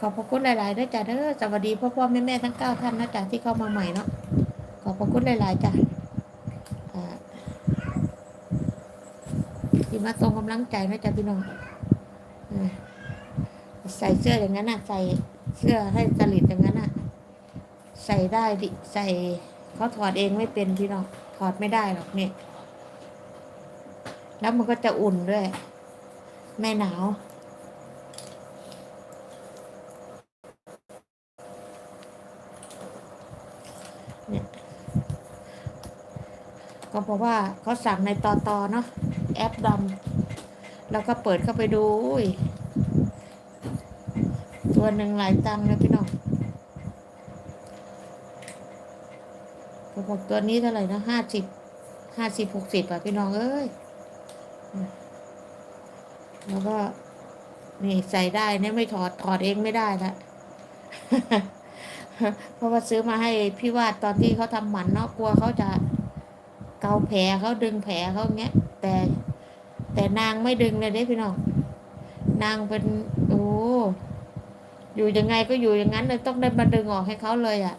ขอบพระคุณหลายๆด้วยจ้ะเด้อสวัสดีพ่อพ่อแม่แม่ทั้งเก้าท่านนะจ๊ะที่เข้ามาใหม่เนาะขอบพระคุณหลายๆจ้ะอ่าที่มาส่งกำลังใจนะจ๊ะพี่น้องใส่เสื้ออย่างนั้นน่ะใส่เสื้อให้จริตอย่างนั้นน่ะใส่ได้ดิใส่เขาถอดเองไม่เป็นพี่น้องถอดไม่ได้หรอกเนี่ยแล้วมันก็จะอุ่นด้วย ไม่หนาว เนี่ย ก็เพราะว่าเขาสั่งในตอตอเนาะแอปดำแล้วก็เปิดเข้าไปดูตัวหนึ่งหลายตังค์นะพี่น้องเขาบอกตัวนี้เท่าไหร่นะห้าสิบห้าสิบหกสิบอะพี่น้องเอ้ยแล้วก็นี่ใส่ได้เนี่ยไม่ถอดถอดเองไม่ได้ละเพราะว่าซื้อมาให้พี่วาดตอนที่เขาทำหมันเนาะกลัวเขาจะาแผลเขาดึงแผลเขาเงี้ย แต่ แต่นางไม่ดึงเลยเด้พี่น้องนางเป็นโอ้อยู่ยังไงก็อยู่อย่างนั้นเลยต้องได้มาดึงออกให้เขาเลยอะ่ะ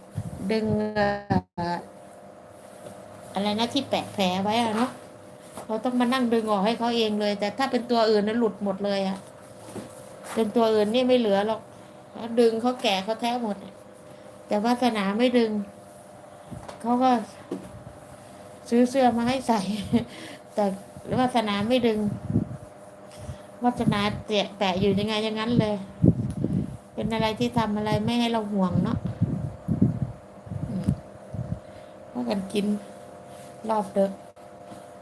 ดึงเอ่ออะไรนะที่แปะแผลไว้อะเนาะเราต้องมานั่งดึงออกให้เขาเองเลย แต่ถ้าเป็นตัวอื่นนั้นหลุดหมดเลยอะ่ะเป็นตัวอื่นนี่ไม่เหลือหรอกเขาดึงเขาแก่เขาแท้หมด แต่วาสนาไม่ดึงเขาก็ ซื้อเสื้อมาให้ใส่ แต่วาสนาไม่ดึงวาสนาเตะแปะอยู่ยังไงอย่างนั้นเลย เป็นอะไรที่ทำอะไรไม่ให้เราห่วงเนาะอืมพากันกินรอบเด้อ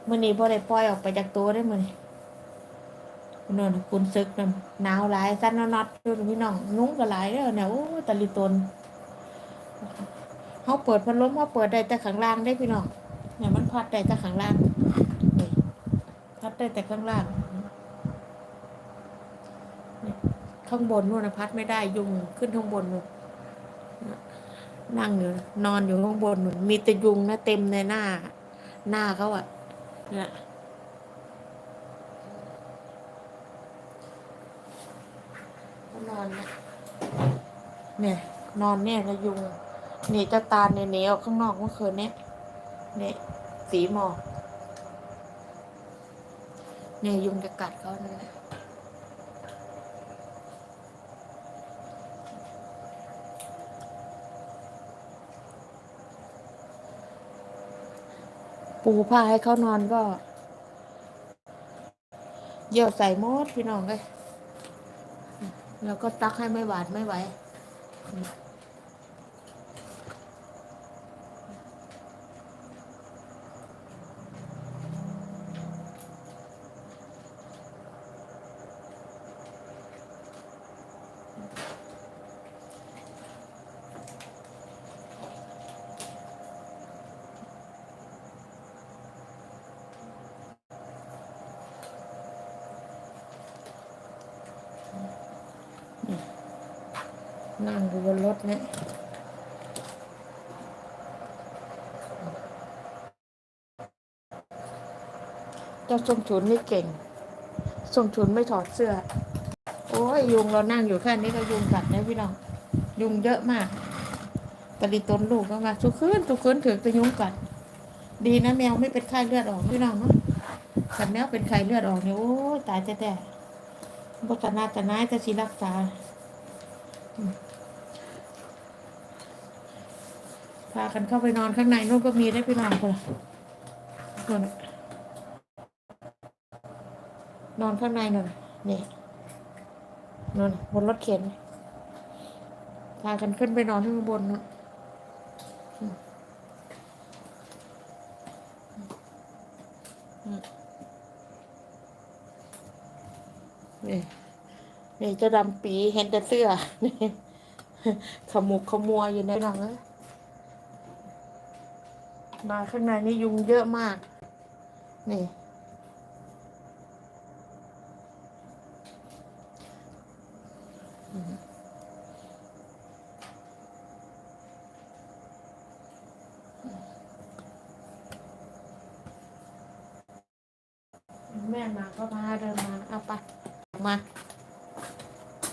มื่อนี้พอได้ปล่อยออกไปจากตัวได้มื่อนี้นนคุณซึกนะหนาวหลายสั้นน็อตดูพี่น้องนุ้งก็หลายเด้อเนี่ยโอ้ตะลิตนเขาเปิดพัดลมเขาเปิดได้แต่ข้างล่างได้พี่น้อง พัดได้แต่ข้างล่างนี่พัดได้แต่ข้างล่างข้างบนนู่นนะพัดไม่ได้ยุงขึ้นข้างบนนู่นนั่งอยู่นอนอยู่ข้างบนนู่นมีแต่ยุงนะเต็มในหน้า หน้าเขาอะเนี่ยนอนเนี่ยเนี่ยนอนเนี่ยนะยุงนี่เจ้าตาเนี่ยหนีออกข้างนอกเมื่อคืนเนี่ยเนี่ย สีหมอกเนี่ยยุงจะกัดเขาเนี่ยนะปูผ้าให้เขานอนก็เยี่ยวใส่มดพี่น้องเลยแล้วก็ตักให้ไม่หวาดไม่ไหว นั่งอยู่บนรถเนี่ยเจ้าส้มฉุนนี่เก่งส้มฉุนไม่ถอดเสื้อ โอ้ยยุงเรานั่งอยู่แค่นี้ก็ยุงกัดนะพี่น้อง ยุงเยอะมากตะลิตนลูกก็มาทุกคืนทุกคืนถือจะยุงกัด ดีนะแมวไม่เป็นไข้เลือดออกพี่น้องเนาะแต่แมวเป็นไข้เลือดออกเนี่ยโอ้ยตายแต่แต่บตนาแต่นายจะสิรักษา พากันเข้าไปนอนข้างในนู่นก็มีได้ไปนอนคนคนนอนข้างในนอนนี่นอนบนรถเข็นพากันขึ้นไปนอนข้างบนนู่นนี่นี่เจะดำปีเห็นแต่เสื้อนี่ขมุกขมัวอยู่ในหนังเลย มาข้างในนี่ยุงเยอะมาก นี่ แม่มาก็มาเดินมา เอาไปมา